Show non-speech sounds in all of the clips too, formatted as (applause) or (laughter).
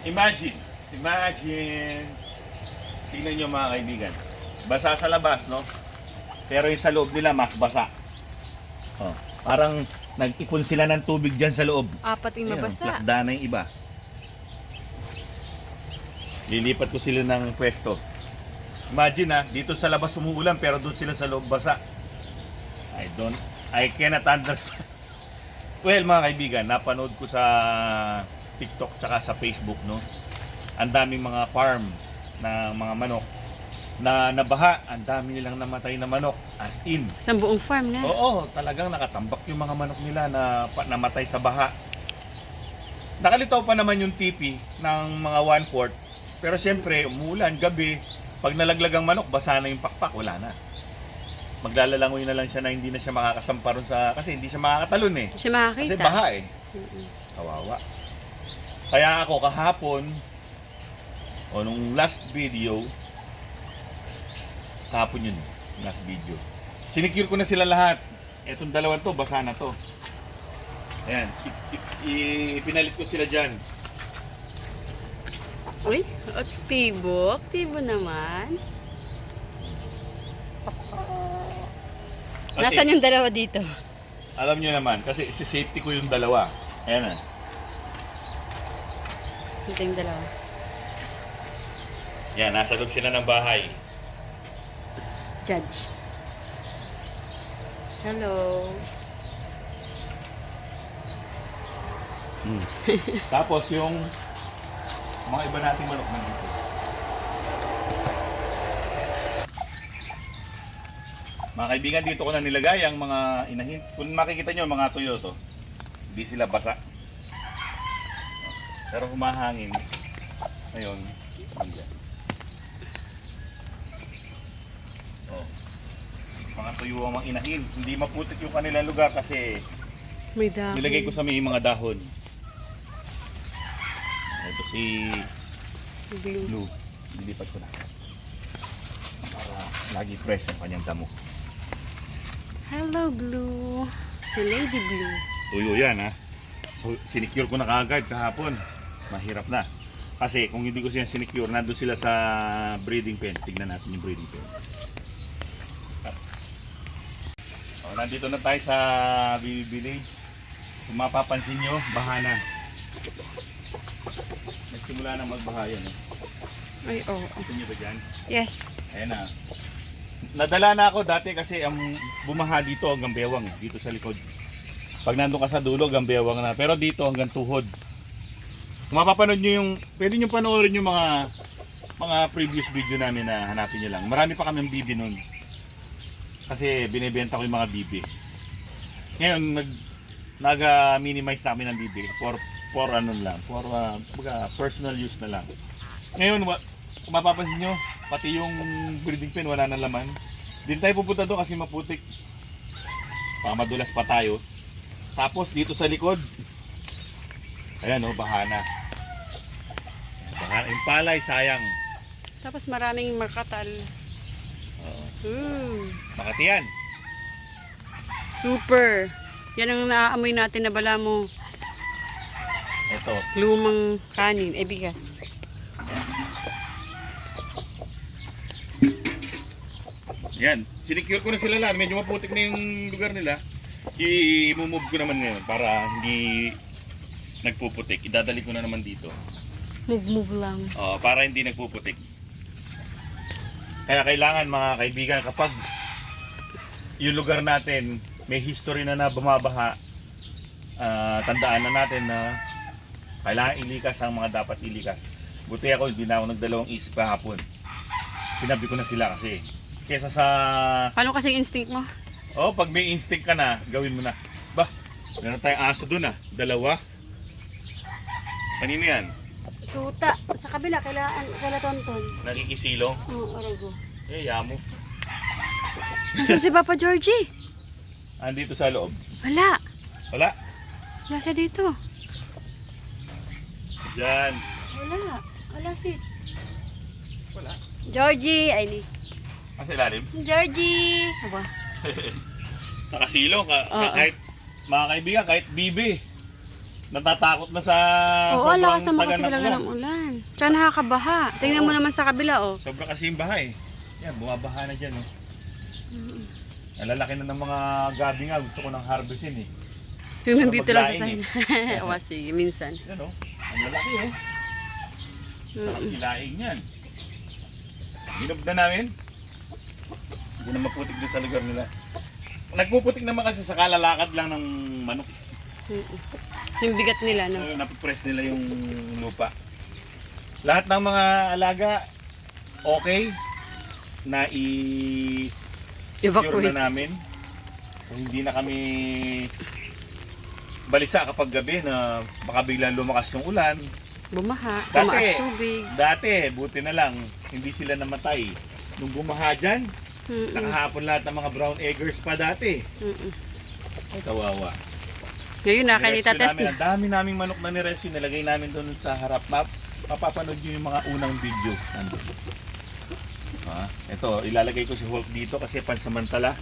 Imagine, imagine, tingnan nyo mga kaibigan, basa sa labas, no? Pero yung sa loob nila, mas basa. Oh, parang nag-ipon sila ng tubig dyan sa loob. Apat yung Ayun, mabasa. lakda na yung iba. Lilipat ko sila ng pwesto. Imagine ha, dito sa labas umuulan pero doon sila sa loob basa. I don't, I cannot understand. (laughs) Well, mga kaibigan, napanood ko sa TikTok tsaka sa Facebook, no? Ang daming mga farm na mga manok na nabaha, ang dami nilang namatay na manok as in. Sa buong farm na. Oo, talagang nakatambak yung mga manok nila na pa- namatay sa baha. Nakalitaw pa naman yung tipi ng mga one-fourth. Pero siyempre, umulan, gabi, pag nalaglag ang manok, basa na yung pakpak, wala na. Maglalalangoy na lang siya na hindi na siya makakasampa ron sa... Kasi hindi siya makakatalon eh. Siya makakita. Kasi baha eh. Kawawa. Kaya ako kahapon, o nung last video, kahapon yun, last video. Sinicure ko na sila lahat. Etong dalawang to, basa na to. Ayan, i- i- i- pinalit ko sila dyan. Uy, aktibo. Aktibo naman. Kasi, Nasaan yung dalawa dito? alam nyo naman, kasi safety ko yung dalawa. Ayan na. Ito yung dalawa. Yan, nasa loob sila ng bahay. Judge. Hello. Hmm. (laughs) Tapos yung mga iba nating manok nandito. Mga kaibigan, dito ko na nilagay ang mga inahin. Kung makikita nyo, mga tuyo to. Hindi sila basa. Pero humahangin. Ngayon, nandiyan. Oh. Mga tuyo ang mga inahin. Hindi maputik yung kanilang lugar kasi May dahon. Nilagay ko sa may mga dahon. Ito si Blue. Blue. Lilipat ko na. Para lagi fresh ang kanyang damo. Hello, Blue. Si Lady Blue. Tuyo yan ha. So sinicure ko na kagad kahapon. Mahirap na. Kasi kung hindi ko siya sinicure, nandun sila sa breeding pen. Tignan natin yung breeding pen. Oh, nandito na tayo sa Village. Kung mapapansin nyo, baha na. Nagsimula na magbaha yan. Eh. Ay, oo. Ito nyo ba dyan? Yes. Ayan na. Nadala na ako dati kasi ang bumaha dito hanggang bewang eh, dito sa likod. Pag nandun ka sa dulo, hanggang bewang na. Pero dito hanggang tuhod. Kung mapapanood nyo yung, pwede nyo panoorin yung mga mga previous video namin na hanapin nyo lang. Marami pa kami bibi nun. Kasi binibenta ko yung mga bibi. Ngayon, nag, nag-minimize namin ng bibi for, for ano lang, for uh, personal use na lang. Ngayon, wa, kung mapapansin nyo, pati yung breeding pen wala na laman. Din tayo pupunta doon kasi maputik. Baka madulas pa tayo. Tapos dito sa likod, ayan o, oh, bahana. Yung palay, sayang. Tapos maraming makatal. Oo. Hmm. Makati yan. Super. Yan ang naaamoy natin na bala mo. Ito. Lumang kanin. Eh, bigas. Yan. Sinicure ko na sila lahat. Medyo maputik na yung lugar nila. I-move ko naman ngayon para hindi nagpuputik. Idadali ko na naman dito. Move, move lang. Oo, para hindi nagpuputik. Kaya kailangan mga kaibigan kapag yung lugar natin may history na na bumabaha, ah, tandaan na natin na kailangan ilikas ang mga dapat ilikas. Buti ako, hindi na ako nagdalawang isip kahapon. Pinabi ko na sila kasi. Kesa sa, Paano kasi instinct mo? oh, pag may instinct ka na, gawin mo na. Ba, meron tayong aso dun ah. Dalawa. Kanino yan? Tuta. Sa kabila, kailangan, kaila tonton. Nakikisilong. Oo, oh, arago. Eh, yamo. Nasaan si Papa Georgie? Andito sa loob. Wala. Wala. Wala siya dito. Diyan. Wala. Wala si... Wala. Georgie! Ay, ni. Kasi lalim. Georgie! Aba. (laughs) Nakasilong. Ka, Oo. kahit, mga kaibigan, kahit bibi. Natatakot na sa Oo, sobrang lakas naman kasi ng talaga ulan. ng ulan. Tsaka nakakabaha. Tingnan mo naman sa kabila, oh. Sobra kasi yung baha eh. Yan, bumabaha na dyan. Oh. Nalalaki na ng mga gabi nga. Gusto ko ng harvestin eh. Yung nandito lang sa maglaing (laughs) sana. o, sige, minsan. Yan oh. Ang lalaki oh. Sarap kilaing yan. Ginog na namin. Hindi na maputik doon sa lugar nila. Nagpuputik naman kasi sa kalalakad lang ng manok. Yung bigat nila, no? So, napipress nila yung lupa. Lahat ng mga alaga, okay na i secure na namin. So, hindi na kami balisa kapag gabi na baka biglang lumakas yung ulan. Bumaha, Dati. tubig. Dati, buti na lang, hindi sila namatay. Nung bumaha dyan, Mm-mm. nakahapon lahat ng mga brown eggers pa dati. Mm-mm. Ay, kawawa. Ngayon, nakanita Nirescue test namin, na. Ang dami naming manok na nirescue. Nilagay namin doon sa harap map. Mapapanood nyo yung mga unang video. Nandun. Ah, ito, ilalagay ko si Hulk dito kasi pansamantala.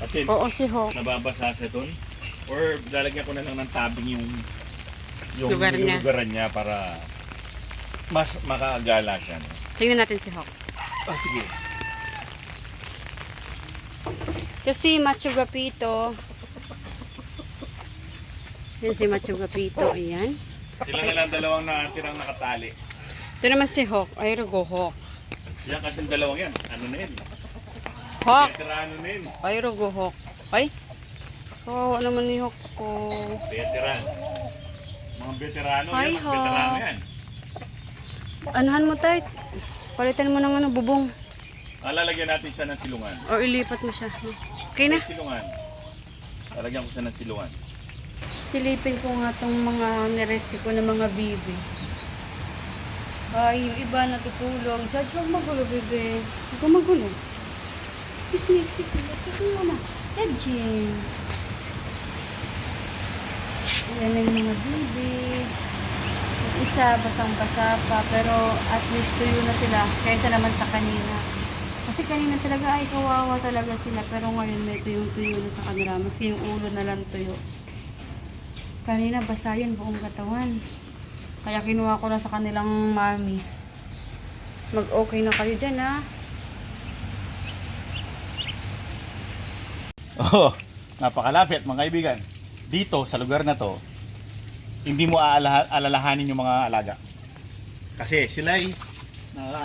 Kasi Oo, si Hawk. nababasa siya doon. Or lalagyan ko na lang ng tabing yung yung Lugar niya. lugaran niya para mas makagala siya. no? Tingnan natin si Hawk. Ah, sige. Ito si Macho Gapito. Yan si Macho Gapito. Ayan. Sila na lang dalawang natirang nakatali. Ito naman si Hawk. Ay, Rugo Hawk. Yan kasi dalawang yan. Ano na yun? Hawk! Veterano na yun. Ay, Rugo Hawk. Ay! Kawawa naman ni Hawk ko. Veterans. Mga veterano Hi, yan. Mas Hawk. veterano yan. Anuhan mo tayo. Palitan mo ng ano, bubong. Ah, lalagyan natin siya ng silungan. O ilipat mo siya. Okay na. May silungan. Lalagyan ko siya ng silungan. Silipin ko nga tong mga nirescue ko ng mga bibi. Ay, yung iba natutulog. Judge, huwag magulo, bebe. Huwag ka magulo. Excuse me, excuse me. Excuse me muna. Judging. Ayan na yung mga bibi. Yung isa, basang-basa pa. Pero at least tuyo na sila. Kaysa naman sa kanina. Kasi kanina talaga ay kawawa talaga sila. Pero ngayon may tuyong-tuyo na sa kanila. Maski yung ulo na lang tuyo. Kanina basa yun buong katawan. Kaya kinuha ko na sa kanilang mami. Mag-okay na kayo dyan ha. Oh, napakalapit mga kaibigan. Dito sa lugar na to, hindi mo aalaha- alalahanin yung mga alaga. Kasi sila ay naka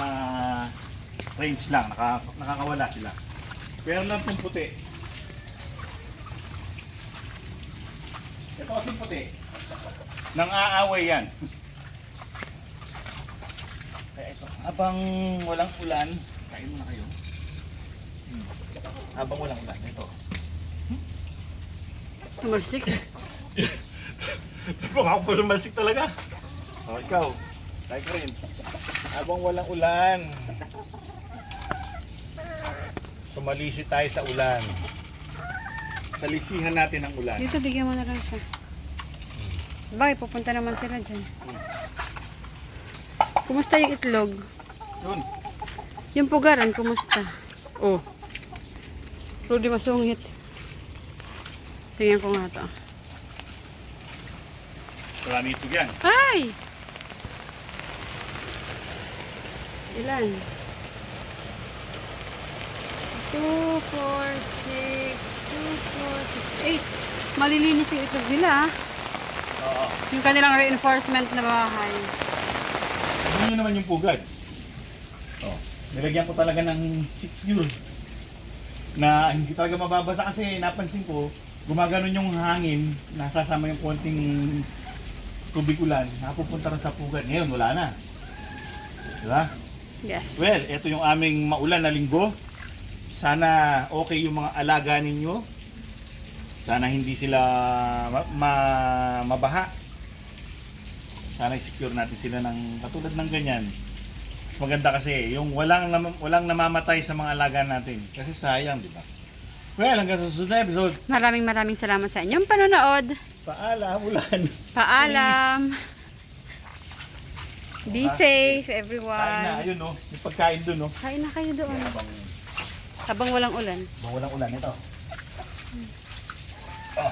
range lang, naka, nakakawala sila. Pero lang puti. Ito kasi puti. Nang aaway yan. Kaya ito, habang walang ulan, kain muna kayo. Hmm. Habang walang ulan, ito. Tumalsik. Baka ako lumalsik talaga. O, ikaw. Tayo ka rin. Habang walang ulan. Sumalisi tayo sa ulan. Salisihan natin ang ulan. Dito bigyan mo na lang siya. Bakit pupunta naman sila dyan? Kumusta yung itlog? Yun. Yung pugaran, kumusta? Oh. Rudy masungit. Tingnan ko nga to. Marami ito yan. Ay! Ilan? 2, 4, 6, 2, 4, 6, 8. Malilinis yung itlog nila. ah. Oo. Yung kanilang reinforcement na bahay. Tignan nyo naman yung pugad. Oh. Nilagyan ko talaga ng secure. Na hindi talaga mababasa kasi napansin ko, gumaganon yung hangin, nasasama yung konting tubig ulan, napupunta rin sa pugad. Ngayon, wala na. Diba? Yes. Well, ito yung aming maulan na linggo. Sana okay yung mga alaga ninyo. Sana hindi sila ma- ma- mabaha. Sana i-secure natin sila ng katulad ng ganyan. Mas maganda kasi yung walang nam- walang namamatay sa mga alaga natin. Kasi sayang, di ba? Well, hanggang sa susunod na episode. Maraming maraming salamat sa inyong panonood. Paalam, ulan. Paalam. Be safe, Kain na, everyone. ayun no. Yung pagkain dun no. Kain na kayo doon. Habang, Habang walang ulan. habang walang ulan, ito. Oh.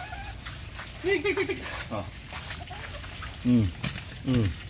Tig, tig, tig, oh. Mm. Mm.